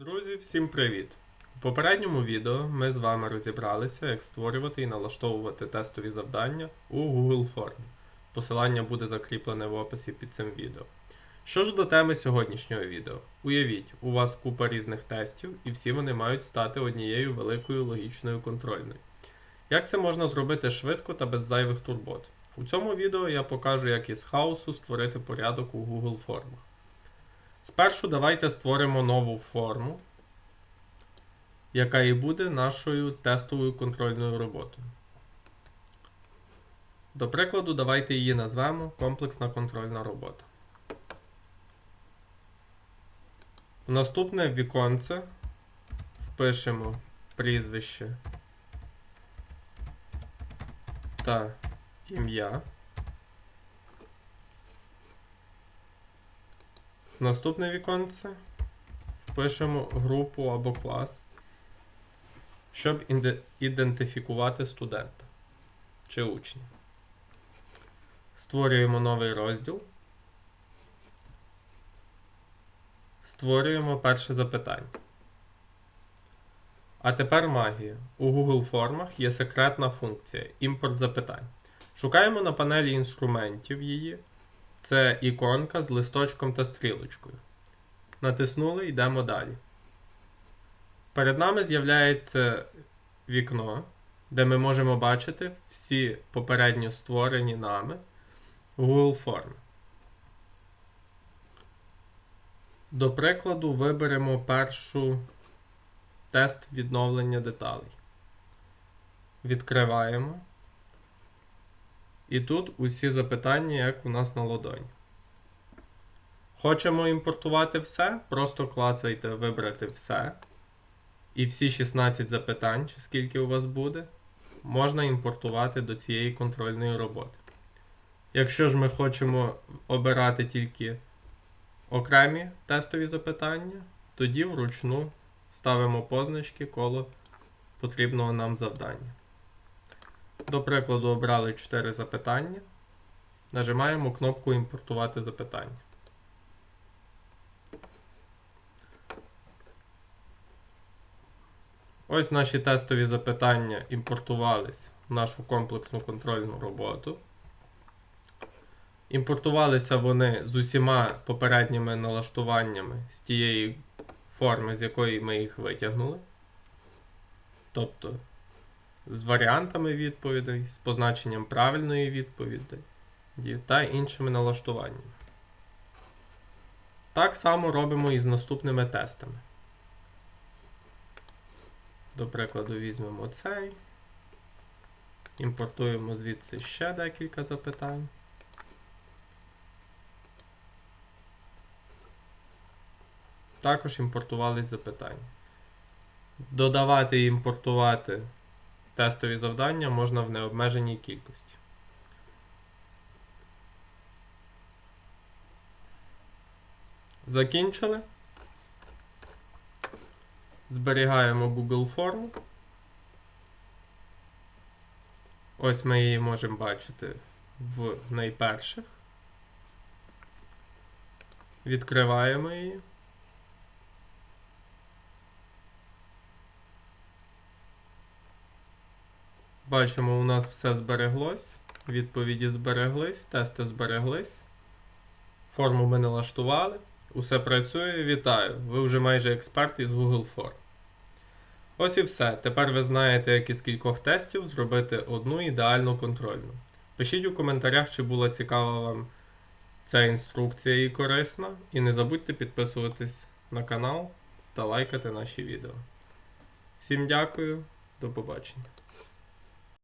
Друзі, всім привіт! У попередньому відео ми з вами розібралися, як створювати і налаштовувати тестові завдання у Google формі. Посилання буде закріплене в описі під цим відео. Що ж до теми сьогоднішнього відео? Уявіть, у вас купа різних тестів, і всі вони мають стати однією великою логічною контрольною. Як це можна зробити швидко та без зайвих турбот? У цьому відео я покажу, як із хаосу створити порядок у Google формах. Спершу давайте створимо нову форму, яка і буде нашою тестовою контрольною роботою. До прикладу, давайте її назвемо комплексна контрольна робота. В наступне віконце впишемо прізвище та ім'я. Наступне віконце впишемо групу або клас, щоб ідентифікувати студента чи учня. Створюємо новий розділ. Створюємо перше запитання. А тепер магія. У Google формах є секретна функція імпорт запитань. Шукаємо на панелі інструментів її. Це іконка з листочком та стрілочкою. Натиснули, йдемо далі. Перед нами з'являється вікно, де ми можемо бачити всі попередньо створені нами Google форми. До прикладу, виберемо першу тест відновлення деталей. Відкриваємо. І тут усі запитання, як у нас на ладоні. Хочемо імпортувати все, просто клацайте вибрати все. І всі 16 запитань, чи скільки у вас буде, можна імпортувати до цієї контрольної роботи. Якщо ж ми хочемо обирати тільки окремі тестові запитання, тоді вручну ставимо позначки коло потрібного нам завдання. До прикладу, обрали 4 запитання. Нажимаємо кнопку Імпортувати запитання. Ось наші тестові запитання імпортувались в нашу комплексну контрольну роботу. Імпортувалися вони з усіма попередніми налаштуваннями з тієї форми, з якої ми їх витягнули. Тобто з варіантами відповідей, з позначенням правильної відповіді та іншими налаштуваннями. Так само робимо і з наступними тестами. До прикладу, візьмемо цей. Імпортуємо звідси ще декілька запитань. Також імпортувались запитання. Додавати і імпортувати тестові завдання можна в необмеженій кількості. Закінчили. Зберігаємо Google форму. Ось ми її можемо бачити в найперших. Відкриваємо її. Бачимо, у нас все збереглось. Відповіді збереглись, тести збереглись. Форму ми налаштували. Усе працює. Вітаю! Ви вже майже експерт із Google Form. Ось і все. Тепер ви знаєте, як із кількох тестів зробити одну ідеальну контрольну. Пишіть у коментарях, чи була цікава вам ця інструкція і корисна. І не забудьте підписуватись на канал та лайкати наші відео. Всім дякую, до побачення.